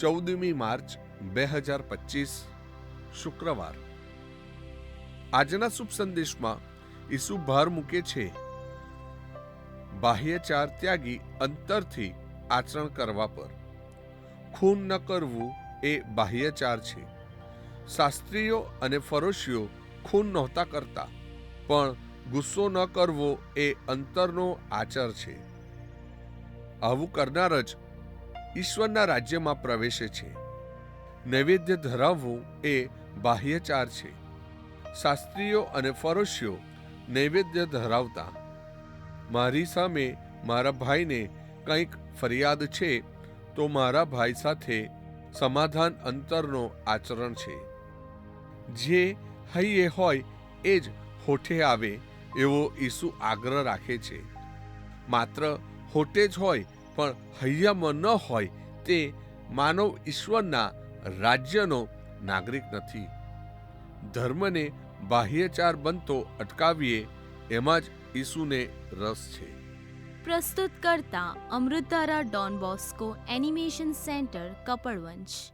ચૌદમી માર્ચ બે હજાર પચીસ, શુક્રવાર. આજના શુભ સંદેશમાં ઈસુ ભાર મૂકે છે. બાહ્યચાર ત્યાગી અંતરથી આચરણ કરવા પર. ખૂન ન કરવું એ બાહ્યચાર છે. શાસ્ત્રીઓ અને ફરોશીઓ ખૂન નહોતા કરતા, પણ ગુસ્સો ન કરવો એ અંતરનો આચર છે. આવું કરનાર જ ઈશ્વરના રાજ્યમાં પ્રવેશે છે. નૈવેદ્ય ધરાવવું એ બાહ્યચાર છે. શાસ્ત્રીઓ અને ફરોશીઓ નૈવેદ્ય ધરાવતા. મારી સામે મારા ભાઈને કંઈક ફરિયાદ છે, તો મારા ભાઈ સાથે સમાધાન અંતરનો આચરણ છે. જે હૈયે હોય એ જ હોઠે આવે એવો ઈસુ આગ્રહ રાખે છે. માત્ર હોઠે જ હોય પણ હૈયામાં ન હોય તે માનવ ઈશ્વરના રાજ્યનો નાગરિક નથી. ધર્મને બાહ્યચાર બનતો અટકાવીએ એમાં જ ઈસુને રસ છે. પ્રસ્તુત કરતા અમૃતારા Don Bosco animation centre Kapadvanj